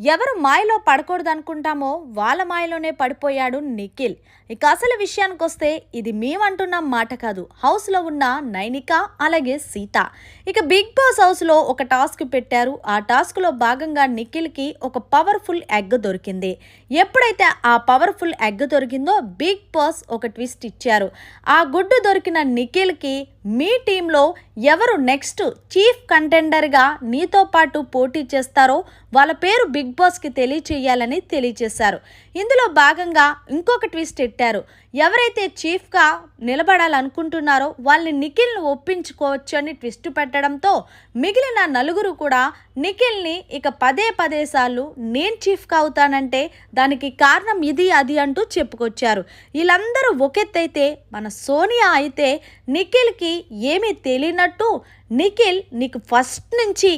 ఎవరు మాయలో పడకూడదు అనుకుంటామో వాళ్ళ మాయలోనే పడిపోయాడు నిఖిల్. ఇక అసలు విషయానికి వస్తే ఇది మేమంటున్న మాట కాదు. హౌస్లో ఉన్న నైనిక అలాగే సీత. ఇక బిగ్ బాస్ హౌస్లో ఒక టాస్క్ పెట్టారు. ఆ టాస్క్లో భాగంగా నిఖిల్కి ఒక పవర్ఫుల్ ఎగ్ దొరికింది. ఎప్పుడైతే ఆ పవర్ఫుల్ ఎగ్ దొరికిందో బిగ్ బాస్ ఒక ట్విస్ట్ ఇచ్చారు. ఆ గుడ్డు దొరికిన నిఖిల్కి మీ టీంలో ఎవరు నెక్స్ట్ చీఫ్ కంటెండర్గా నీతో పాటు పోటీ చేస్తారో వాళ్ళ పేరు బిగ్ బాస్కి తెలియచేయాలని తెలియజేశారు. ఇందులో భాగంగా ఇంకొక ట్విస్ట్ పెట్టారు ఎవరైతే చీఫ్గా నిలబడాలనుకుంటున్నారో వాళ్ళని నిఖిల్ని ఒప్పించుకోవచ్చు అని ట్విస్ట్ పెట్టడంతో మిగిలిన నలుగురు కూడా నిఖిల్ని ఇక పదే పదే సార్లు నేను చీఫ్గా అవుతానంటే దానికి కారణం ఇది అది అంటూ చెప్పుకొచ్చారు. వీళ్ళందరూ ఒకెత్తైతే మన సోనియా అయితే నిఖిల్కి ఏమీ తెలియనట్టు నిఖిల్ నీకు ఫస్ట్ నుంచి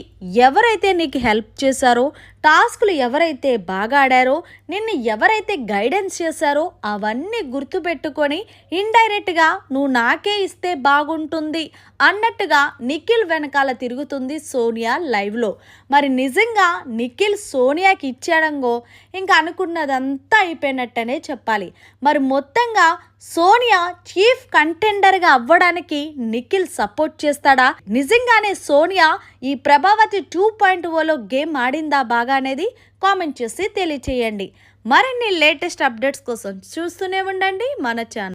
ఎవరైతే నీకు హెల్ప్ చేశారో టాస్కులు ఎవరైతే బాగా ఆడారో నిన్ను ఎవరైతే గైడెన్స్ చేశారో అవన్నీ గుర్తుపెట్టుకొని ఇండైరెక్ట్గా నువ్వు నాకే ఇస్తే బాగుంటుంది అన్నట్టుగా నిఖిల్ వెనకాల తిరుగుతుంది సోనియా లైవ్లో. మరి నిజంగా నిఖిల్ సోనియాకి ఇచ్చాడంగో ఇంకా అనుకున్నదంతా అయిపోయినట్టనే చెప్పాలి. మరి మొత్తంగా సోనియా చీఫ్ కంటెండర్గా అవ్వడానికి నిఖిల్ సపోర్ట్ చేస్తాడా? నిజంగానే సోనియా ఈ ప్రభావతి టూ పాయింట్ ఓలో గేమ్ ఆడిందా బాగా అనేది కామెంట్ చేసి తెలియచేయండి. మరిన్ని లేటెస్ట్ అప్డేట్స్ కోసం చూస్తూనే ఉండండి మన ఛానల్.